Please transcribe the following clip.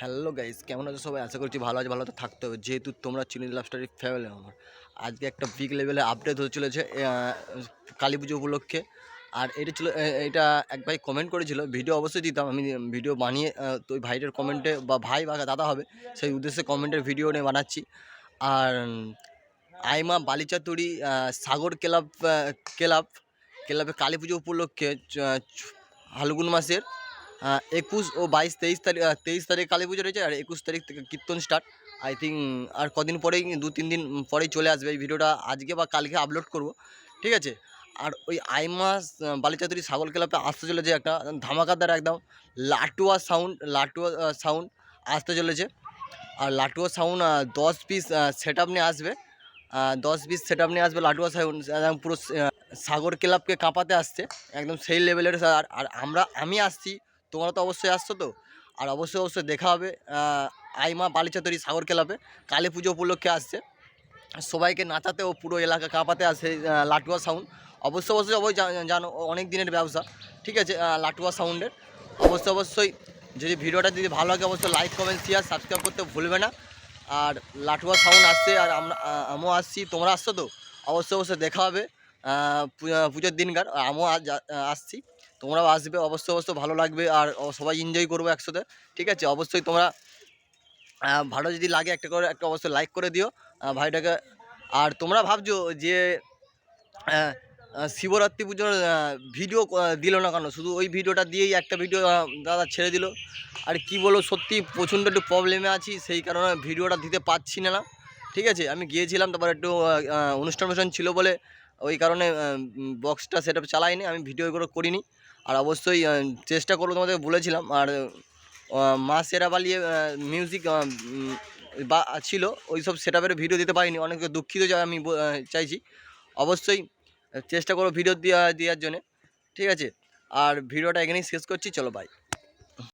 Hello guys, কেমন আছো সবাই? আশা করছি ভালো আছে, ভালো তো থাকতে হবে। যেহেতু তোমরা চিনি লাভ স্টোরি ফ্যামিলি আমার, আজকে একটা বিগ লেভেলে আপডেট হতে চলেছে কালী পুজো উপলক্ষে। আর এটা ছিল এটা এক ভাই কমেন্ট করেছিল ভিডিও অবশ্যই দিতাম, আমি ভিডিও বানিয়ে তো ওই ভাইটার কমেন্টে বা ভাই বা দাদা হবে, সেই উদ্দেশ্যে কমেন্টের ভিডিও নিয়ে বানাচ্ছি। আর, আইমা বালিচাতুরি সাগর ক্লাব ক্লাব, ক্লাবে কালী পুজো উপলক্ষে ফাল্গুন মাসের একুশ ও বাইশ তেইশ তারিখ তেইশ তারিখ কালী পুজো রয়েছে আর একুশ তারিখ থেকে কীর্তন স্টার্ট আই থিঙ্ক আর কদিন পরেই দু, তিন দিন পরেই চলে আসবে এই ভিডিওটা আজকে বা কালকে আপলোড করব, ঠিক আছে? আর ওই আইমাস বালিচাতুরি ছাগল ক্লাবে আসতে চলেছে একটা, ধামাকাদার একদম, লাটুয়া সাউন্ড লাটুয়া সাউন্ড আসতে চলেছে। আর লাটুয়া সাউন্ড দশ পিস সেট আপ নিয়ে আসবে। দশ পিস সেট আপ নিয়ে আসবে লাটুয়া সাউন্ড একদম পুরো সাগর ক্লাবকে কাঁপাতে আসছে, একদম সেই লেভেলের আর আর আমরা, আমি আসছি তোমরা তো অবশ্যই আসছো তো? আর অবশ্যই অবশ্যই দেখা হবে আইমা বালিচাতরি সাগর ক্লাবে। কালী পুজো উপলক্ষে আসছে। সবাইকে নাচাতে ও পুরো এলাকা কাঁপাতে আসে লাটুয়া সাউন্ড অবশ্যই অবশ্যই অবশ্যই জানো অনেক দিনের ব্যবসা, ঠিক আছে লাটুয়া সাউন্ডের অবশ্যই অবশ্যই, যদি ভিডিওটা যদি ভালো লাগে, অবশ্যই লাইক কমেন্ট শেয়ার সাবস্ক্রাইব করতে ভুলবে না। আর লাটুয়া সাউন্ড আসছে, আর আমরা আমিও আসছি। তোমরা আসছো তো? অবশ্যই অবশ্যই দেখা হবে পুজোর দিনকার। আমিও আসছি। তোমরাও আসবে, অবশ্যই অবশ্যই ভালো লাগবে আর সবাই এনজয় করব একসাথে, ঠিক আছে? অবশ্যই তোমরা ভালো যদি লাগে একটা করে, একটা অবশ্যই লাইক করে দিও ভাইটাকে। আর তোমরা ভাবছ যে শিবরাত্রি পুজোর ভিডিও দিল না কেন? শুধু ওই ভিডিওটা দিয়েই একটা ভিডিও দাদা ছেড়ে দিল। আর কি বলব সত্যি প্রচণ্ড একটু প্রবলেমে আছি, সেই কারণে ভিডিওটা দিতে পারছি না না, ঠিক আছে? আমি গিয়েছিলাম, তারপর একটু অনুষ্ঠান অনুষ্ঠান ছিল বলে, ওই কারণে বক্সটা সেটা চালাইনি, আমি ভিডিও করে করিনি। আর অবশ্যই চেষ্টা করব তোমাদের বলেছিলাম। আর মা সেরা বালিয়ে মিউজিক বা, ছিল ওই সব সেট ভিডিও দিতে পারিনি। অনেক দুঃখিত আমি চাইছি। অবশ্যই চেষ্টা করো ভিডিও দেওয়া দেওয়ার জন্যে। ঠিক আছে? আর ভিডিওটা এখানেই শেষ করছি, চলো বাই